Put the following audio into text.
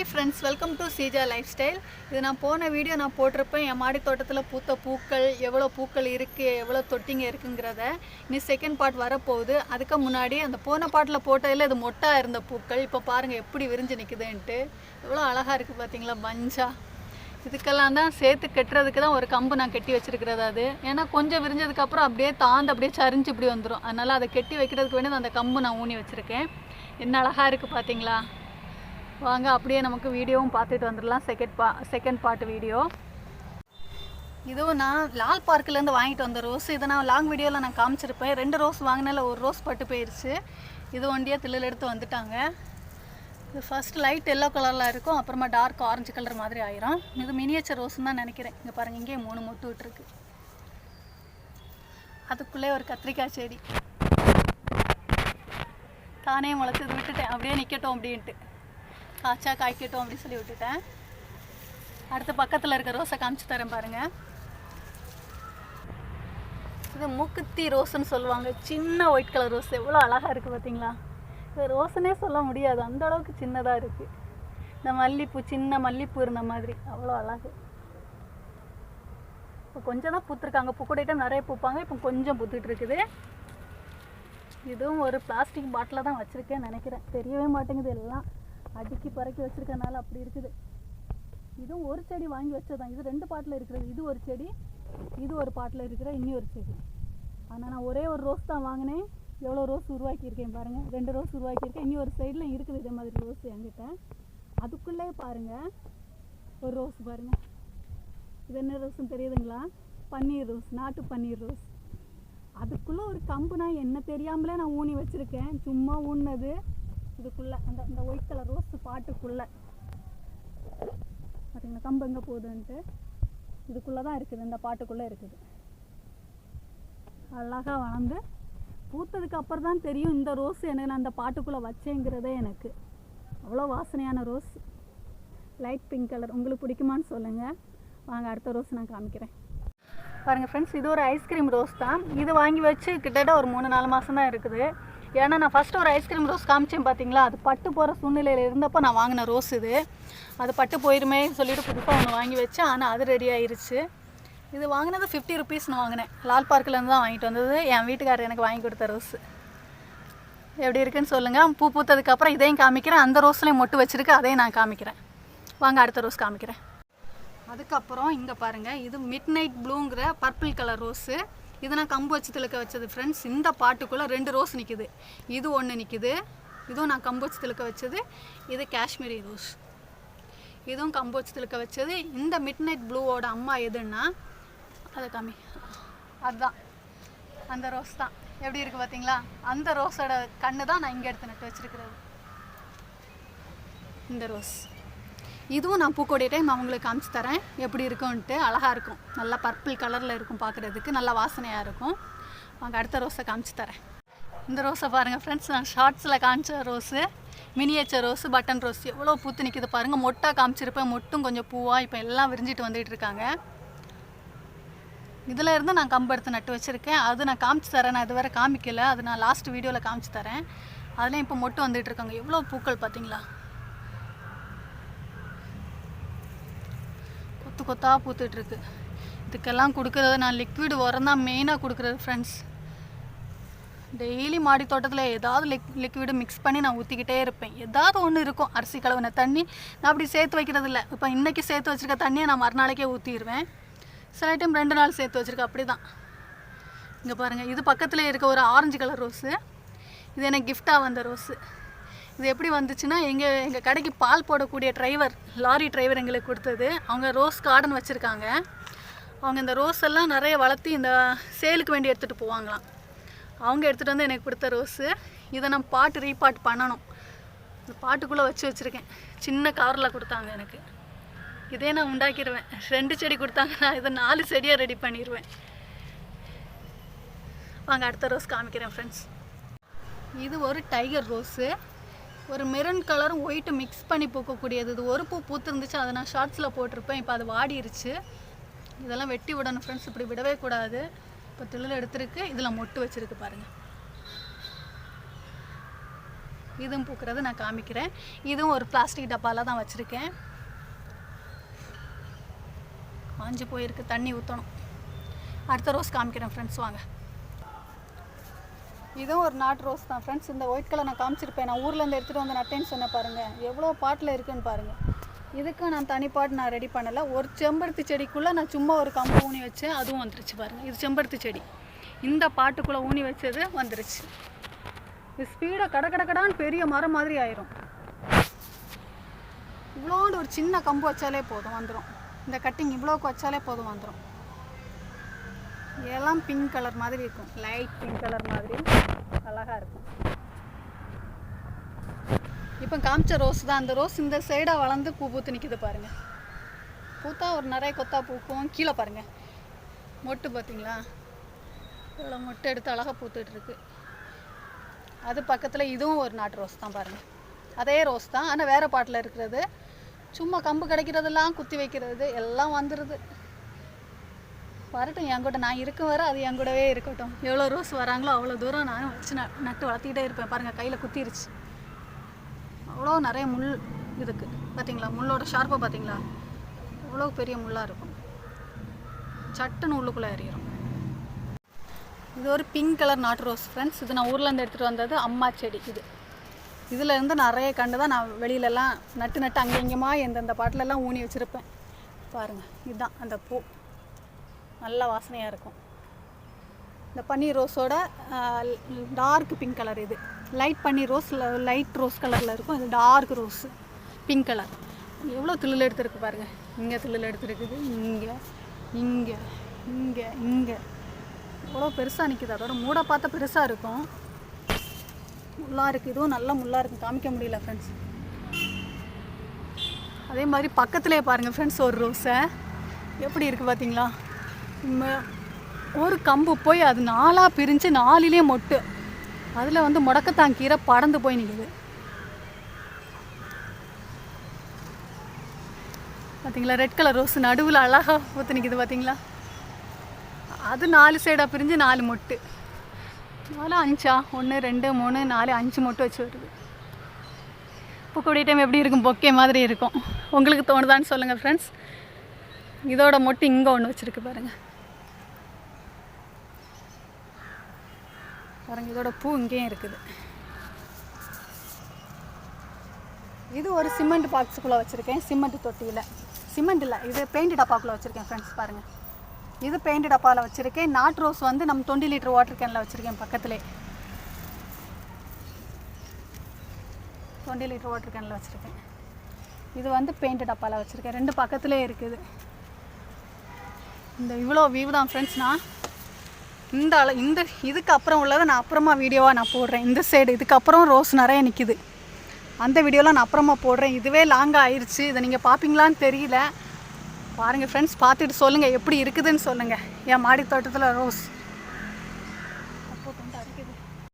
Hi friends welcome to Seeja lifestyle இது நான் போன வீடியோ நான் போட்டிருப்பேன். என் மாடி தோட்டத்தில் பூத்த பூக்கள் எவ்வளோ பூக்கள் இருக்குது எவ்வளோ தொட்டிங்க இருக்குங்கிறத இனி செகண்ட் பார்ட் வரப்போகுது. அதுக்கு முன்னாடி அந்த போன பாட்டில் போட்டதில் இது மொட்டாக இருந்த பூக்கள். இப்போ பாருங்கள் எப்படி விரிஞ்சு நிற்குதுன்ட்டு எவ்வளோ அழகாக இருக்குது பார்த்தீங்களா பஞ்சா. இதுக்கெல்லாம் தான் சேர்த்து கட்டுறதுக்கு தான் ஒரு கம்பு நான் கட்டி வச்சிருக்கிறது அது. ஏன்னா கொஞ்சம் விரிஞ்சதுக்கப்புறம் அப்படியே தாந்து அப்படியே சரிஞ்சு இப்படி வந்துடும் அதனால் அதை கட்டி வைக்கிறதுக்கு வேண்டியது அந்த கம்பு நான் ஊனி வச்சுருக்கேன். என்ன அழகாக இருக்குது பார்த்தீங்களா வாங்க அப்படியே நமக்கு வீடியோவும் பார்த்துட்டு வந்துடலாம். செகண்ட் பா செகண்ட் பார்ட் வீடியோ இதுவும் நான் லால் பார்க்லேருந்து வாங்கிட்டு வந்த ரோஸ் இதை நான் லாங் வீடியோவில் நான் காமிச்சிருப்பேன். ரெண்டு ரோஸ் வாங்கினால ஒரு ரோஸ் பட்டு போயிடுச்சு இது ஒண்டியாக தில்லில் எடுத்து வந்துட்டாங்க. இது ஃபர்ஸ்ட் லைட் எல்லோ கலரில் இருக்கும். அப்புறமா டார்க் ஆரஞ்சு கலர் மாதிரி ஆயிரும். இது மினியேச்சர் ரோஸ்ன்னு தான் நினைக்கிறேன். இங்கே பாருங்கள் இங்கேயே மூணு மொட்டு விட்டுருக்கு. அதுக்குள்ளே ஒரு கத்திரிக்காய் செடி. தானே முளைச்சது விட்டுட்டேன். அப்படியே நிற்கட்டும் அப்படின்ட்டு. காய்ச்சா காய்க்கட்டும் அப்படின்னு சொல்லி விட்டுட்டேன். அடுத்து பக்கத்தில் இருக்க ரோஸை காமிச்சு தரேன் பாருங்கள் இது மூக்குத்தி ரோஸ்ன்னு சொல்லுவாங்க. சின்ன ஒயிட் கலர் ரோஸ். எவ்வளோ அழகாக இருக்குது பார்த்தீங்களா இது ரோஸ்னே சொல்ல முடியாது. அந்த அளவுக்கு சின்னதாக இருக்குது இந்த மல்லிப்பூ சின்ன மல்லிப்பூ இருந்த மாதிரி. அவ்வளோ அழகு. இப்போ கொஞ்சம் தான் பூத்துருக்காங்க. பூக்கூட டைம் நிறைய பூப்பாங்க. இப்போ கொஞ்சம் பூத்துட்டு இருக்குது. இதுவும் ஒரு பிளாஸ்டிக் பாட்டில் தான் வச்சுருக்கேன் நினைக்கிறேன். தெரியவே மாட்டேங்குது எல்லாம். அடுக்கி பறக்கி வச்சுருக்கனால அப்படி இருக்குது. இதுவும் ஒரு செடி வாங்கி வச்சதான் இது ரெண்டு பாட்டில் இருக்கிறது. இது ஒரு செடி இது ஒரு பாட்டில் இருக்கிற இன்னி ஒரு செடி. ஆனால் நான் ஒரே ஒரு ரோஸ் தான் வாங்கினேன். எவ்வளோ ரோஸ் உருவாக்கியிருக்கேன் பாருங்கள் ரெண்டு ரோஸ் உருவாக்கியிருக்கேன். இன்னி ஒரு சைடில் இருக்குது இதே மாதிரி ரோஸ் என்கிட்ட. அதுக்குள்ளே பாருங்கள் ஒரு ரோஸ் பாருங்கள் இது என்ன ரோஸ்னு தெரியுதுங்களா? பன்னீர் ரோஸ் நாட்டு பன்னீர் ரோஸ். அதுக்குள்ளே ஒரு கம்பு நான் என்ன தெரியாமலே நான் ஊனி வச்சுருக்கேன். சும்மா ஊன்னது. இதுக்குள்ளே அந்த அந்த ஒயிட் கலர் ரோஸ் பாட்டுக்குள்ளே. பார்த்தீங்களா கம்பு எங்கே போகுதுன்ட்டு. இதுக்குள்ளே தான் இருக்குது இந்த பாட்டுக்குள்ளே இருக்குது. அழகாக வளர்ந்து பூத்ததுக்கு அப்புறம் தான் தெரியும் இந்த ரோஸ் எனக்கு நான் அந்த பாட்டுக்குள்ளே வச்சேங்கிறதே எனக்கு. அவ்வளோ வாசனையான ரோஸ் லைட் பிங்க் கலர் உங்களுக்கு பிடிக்குமான்னு சொல்லுங்கள் வாங்க அடுத்த ரோஸ் நான் காமிக்கிறேன். பாருங்கள் ஃப்ரெண்ட்ஸ் இது ஒரு ஐஸ்கிரீம் ரோஸ் தான். இது வாங்கி வச்சு கிட்டத்தட்ட ஒரு மூணு நாலு மாதம் தான் இருக்குது. ஏன்னா நான் ஃபஸ்ட்டு ஒரு ஐஸ்கிரீம் ரோஸ் காமிச்சேன் பார்த்தீங்களா அது பட்டு போகிற சூழ்நிலையில் இருந்தப்போ நான் வாங்கின ரோஸ் இது. அது பட்டு போயிருமே சொல்லிட்டு புதுசாக ஒன்று வாங்கி வச்சேன். ஆனால் அது ரெடி ஆயிருச்சு. இது வாங்கினது ஃபிஃப்டி ருபீஸ்னு வாங்கினேன். லால் பார்க்லேருந்து தான் வாங்கிட்டு வந்தது. என் வீட்டுக்காரர் எனக்கு வாங்கி கொடுத்த ரோஸ் எப்படி இருக்குன்னு சொல்லுங்கள் பூ பூத்ததுக்கப்புறம் இதையும் காமிக்கிறேன். அந்த ரோஸ்லேயும் மொட்டு வச்சுருக்கு. அதையும் நான் காமிக்கிறேன். வாங்க அடுத்த ரோஸ் காமிக்கிறேன். அதுக்கப்புறம் இங்கே பாருங்கள் இது மிட் நைட் ப்ளூங்கிற பர்பிள் கலர் ரோஸு இது நான் கம்பு வச்சு திழுக்க வச்சது ஃப்ரெண்ட்ஸ் இந்த பாட்டுக்குள்ளே ரெண்டு ரோஸ் நிற்கிது இது ஒன்று நிற்கிது இதுவும் நான் கம்பு வச்சு திழுக்க வச்சது. இது காஷ்மீரி ரோஸ் இதுவும் கம்பு வச்சு திழுக்க வச்சது. இந்த மிட் நைட் ப்ளூவோட அம்மா எதுன்னா அதை காமி. அதுதான் அந்த ரோஸ் தான். எப்படி இருக்குது பார்த்தீங்களா? அந்த ரோஸோட கண்ணு தான் நான் இங்கே எடுத்து நட்டு வச்சுருக்கிறது. இந்த ரோஸ் இதுவும் நான் பூக்கோடைய டைம் அவங்களுக்கு காமிச்சு தரேன். எப்படி இருக்கும்ன்ட்டு அழகாக இருக்கும். நல்லா பர்பிள் கலரில் இருக்கும் பார்க்குறதுக்கு. நல்லா வாசனையாக இருக்கும். அவங்க அடுத்த ரோஸை காமிச்சு தரேன். இந்த ரோஸை பாருங்கள் ஃப்ரெண்ட்ஸ் நான் ஷார்ட்ஸில் காமிச்ச rose miniature rose button rose எவ்வளோ பூத்து நிற்கிது பாருங்கள் மொட்டாக காமிச்சிருப்பேன். மொட்டும் கொஞ்சம் பூவாக இப்போ எல்லாம் விரிஞ்சிட்டு வந்துட்டு இருக்காங்க. இதில் இருந்து நான் கம்பு எடுத்து நட்டு வச்சுருக்கேன். அது நான் காமிச்சு தரேன். நான் இதுவரை காமிக்கல. அது நான் லாஸ்ட் வீடியோவில் காமிச்சு தரேன். அதுலேயும் இப்போ மொட்டு வந்துட்டு இருக்காங்க. எவ்வளோ பூக்கள் பார்த்தீங்களா கொத்து கொத்தாக பூத்துட்ருக்கு இதுக்கெல்லாம் கொடுக்குறது நான் லிக்விட் உரம் தான் மெயினாக கொடுக்குறது ஃப்ரெண்ட்ஸ் டெய்லி மாடி தோட்டத்தில் ஏதாவது லிக் லிக்விடு மிக்ஸ் பண்ணி நான் ஊற்றிக்கிட்டே இருப்பேன். ஏதாவது ஒன்று இருக்கும். அரிசி கழுவின தண்ணி நான் அப்படி சேர்த்து வைக்கிறது இல்லை இப்போ இன்றைக்கி சேர்த்து வச்சுருக்க தண்ணியை நான் மறுநாளைக்கே ஊற்றிடுவேன் சில டைம் ரெண்டு நாள் சேர்த்து வச்சுருக்கேன் அப்படி தான் இங்கே பாருங்கள் இது பக்கத்தில் இருக்க ஒரு ஆரஞ்சு கலர் ரோஸு இது எனக்கு கிஃப்டாக வந்த ரோஸு இது எப்படி வந்துச்சுன்னா எங்கள் எங்கள் கடைக்கு பால் போடக்கூடிய டிரைவர் லாரி டிரைவர் எங்களுக்கு கொடுத்தது. அவங்க ரோஸ் கார்டன் வச்சுருக்காங்க. அவங்க இந்த ரோஸ் எல்லாம் நிறைய வளர்த்தி இந்த சேலுக்கு வேண்டி எடுத்துகிட்டு போவாங்களாம். அவங்க எடுத்துகிட்டு வந்து எனக்கு கொடுத்த ரோஸு இதை நான் பாட்டு ரீபாட் பண்ணணும். இந்த பாட்டுக்குள்ளே வச்சு வச்சுருக்கேன். சின்ன கவரில் கொடுத்தாங்க எனக்கு. இதே நான் உண்டாக்கிடுவேன். ரெண்டு செடி கொடுத்தாங்க நான் இதை நாலு செடியாக ரெடி பண்ணிடுவேன். வாங்க அடுத்த ரோஸ் காமிக்கிறேன் ஃப்ரெண்ட்ஸ் இது ஒரு டைகர் ரோஸு ஒரு மெரூன் கலரும் ஒயிட்டு மிக்ஸ் பண்ணி பூக்கக்கூடியது. இது ஒரு பூ பூத்துருந்துச்சு அதை நான் ஷார்ட்ஸில் போட்டிருப்பேன். இப்போ அது வாடிருச்சு. இதெல்லாம் வெட்டி விடணும் ஃப்ரெண்ட்ஸ் இப்படி விடவே கூடாது. இப்போ திளில் எடுத்துருக்கு. இதில் மொட்டு வச்சுருக்கு பாருங்கள் இதுவும் பூக்கிறது நான் காமிக்கிறேன். இதுவும் ஒரு பிளாஸ்டிக் டப்பாவில் தான் வச்சுருக்கேன். காஞ்சு போயிருக்கு. தண்ணி ஊற்றணும் அடுத்த ரோஸ் காமிக்கிறேன் ஃப்ரெண்ட்ஸ் வாங்க. இதுவும் ஒரு நாட் ரோஸ் தான். ஃப்ரெண்ட்ஸ் இந்த ஒயிட் கலர் நான் காமிச்சிருப்பேன். நான் ஊர்லேருந்து எடுத்துகிட்டு வந்து நட்டேன்னு சொன்னேன் பாருங்கள் எவ்வளோ பாட்டில் இருக்குன்னு பாருங்கள் இதுக்கு நான் தனிப்பாட்டு நான் ரெடி பண்ணலை. ஒரு செம்பருத்தி செடிக்குள்ளே நான் சும்மா ஒரு கம்பு ஊனி வச்சேன். அதுவும் வந்துருச்சு பாருங்கள் இது செம்பருத்தி செடி. இந்த பாட்டுக்குள்ளே ஊனி வச்சது வந்துருச்சு. இது ஸ்பீடாக கட கட கடான்னு பெரிய மரம் மாதிரி ஆயிரும். இவ்வளோண்டு ஒரு சின்ன கம்பு வச்சாலே போதும் வந்துடும் இந்த கட்டிங் இவ்வளோக்கு வச்சாலே போதும் வந்துடும் எல்லாம் பிங்க் கலர் மாதிரி இருக்கும். லைட் பிங்க் கலர் மாதிரி அழகாக இருக்கும். இப்போ காமிச்ச ரோஸ் தான். அந்த ரோஸ் இந்த சைடாக வளர்ந்து பூ பூத்து நிற்கிது பாருங்கள் பூத்தா ஒரு நிறைய கொத்தா பூக்கும். கீழே பாருங்கள் மொட்டு பார்த்தீங்களா? இவ்வளோ மொட்டை எடுத்து அழகாக பூத்துட்டு இருக்கு. அது பக்கத்தில் இதுவும் ஒரு நாட்டு ரோஸ் தான் பாருங்கள் அதே ரோஸ் தான். ஆனால் வேறு பாட்டில் இருக்கிறது. சும்மா கம்பு கிடைக்கிறதெல்லாம் குத்தி வைக்கிறது. எல்லாம் வந்துடுது வரட்டும் என் கூட நான் இருக்க வர அது என் கூடவே இருக்கட்டும். எவ்வளோ ரோஸ் வராங்களோ அவ்வளோ தூரம் நானும் வச்சு நட்டு வளர்த்திக்கிட்டே இருப்பேன். பாருங்கள் கையில் குத்திருச்சு. அவ்வளோ நிறைய முள் இருக்குது பார்த்தீங்களா முள்ளோட ஷார்ப்பை பார்த்தீங்களா அவ்வளோ பெரிய முள்ளாக இருக்கும். சட்டுன்னு உள்ளுக்குள்ளே எறிகிறோம் இது ஒரு பிங்க் கலர் நாட்டு ரோஸ் ஃப்ரெண்ட்ஸ் இது நான் ஊர்லேருந்து எடுத்துகிட்டு வந்தது அம்மா செடி இது. இதில் இருந்து நிறைய கண்டு தான் நான் வெளியிலலாம் நட்டு நட்டு அங்கே இங்கேமா எந்தெந்த பாட்டிலெல்லாம் ஊனி வச்சுருப்பேன். பாருங்கள் இதுதான் அந்த பூ. நல்ல வாசனையாக இருக்கும். இந்த பன்னீர் ரோஸோட டார்க் பிங்க் கலர் இது. லைட் பன்னீர் ரோஸ் லைட் ரோஸ் கலரில் இருக்கும். இது டார்க் ரோஸ் பிங்க் கலர் எவ்வளோ தில்லில் எடுத்துருக்கு பாருங்கள் இங்கே தில்லில் எடுத்துருக்குது. இங்கே இங்கே இங்கே இங்கே. எவ்வளோ பெருசாக நிற்கிது அதோட மூடை பார்த்தா பெருசாக இருக்கும். முள்ளாக இருக்குது இதுவும் நல்ல முள்ளாக இருக்கும் காமிக்க முடியல ஃப்ரெண்ட்ஸ் அதே மாதிரி பக்கத்துலேயே பாருங்கள் ஃப்ரெண்ட்ஸ் ஒரு ரோஸை எப்படி இருக்குது பார்த்தீங்களா ஒரு கம்பு போய் அது நாலாக பிரிஞ்சு நாலிலே மொட்டு. அதில் வந்து முடக்கத்தான் கீரை படந்து போய் நிற்குது பார்த்தீங்களா ரெட் கலர் ரோஸ் நடுவில் அழகாக ஊற்றி நிற்குது பார்த்தீங்களா அது நாலு சைடாக பிரிஞ்சு நாலு மொட்டு. நாலு அஞ்சா? ஒன்று ரெண்டு மூணு நாலு அஞ்சு மொட்டு வச்சு வருது. பூக்கொடி டைம் எப்படி இருக்கும்? பொக்கே மாதிரி இருக்கும். உங்களுக்கு தோணுதான்னு சொல்லுங்கள் ஃப்ரெண்ட்ஸ் இதோட மொட்டு இங்கே ஒன்று வச்சுருக்கு பாருங்கள் பாருங்க இதோட பூ இங்கேயும் இருக்குது. இது ஒரு சிமெண்ட் பாக்ஸுக்குள்ளே வச்சுருக்கேன் சிமெண்ட் தொட்டியில். சிமெண்ட் இல்லை இது பெயிண்ட் டப்பாக்குள்ளே வச்சுருக்கேன் ஃப்ரெண்ட்ஸ் பாருங்கள் இது பெயிண்ட் டப்பாவில் வச்சுருக்கேன். நாட் ரோஸ் வந்து நம்ம டுவெண்ட்டி லிட்டர் வாட்டர் கேனில் வச்சுருக்கேன் பக்கத்துலேயே டுவெண்ட்டி லிட்டர் வாட்டர் கேனில் வச்சுருக்கேன். இது வந்து பெயிண்ட் டப்பாவில் வச்சுருக்கேன். ரெண்டு பக்கத்துலேயே இருக்குது. இந்த இவ்வளோ வியூ தான் ஃப்ரெண்ட்ஸ் நான் இந்த அள இந்த இதுக்கு அப்புறம் உள்ளதை நான் அப்புறமா வீடியோவாக நான் போடுறேன். இந்த சைடு இதுக்கப்புறம் ரோஸ் நிறைய நிற்கிது அந்த வீடியோலாம் நான் அப்புறமா போடுறேன். இதுவே லாங்காக ஆயிடுச்சு இதை நீங்கள் பார்ப்பீங்களான்னு தெரியல. பாருங்கள் ஃப்ரெண்ட்ஸ் பார்த்துட்டு சொல்லுங்கள் எப்படி இருக்குதுன்னு சொல்லுங்கள் என் மாடி தோட்டத்தில் ரோஸ்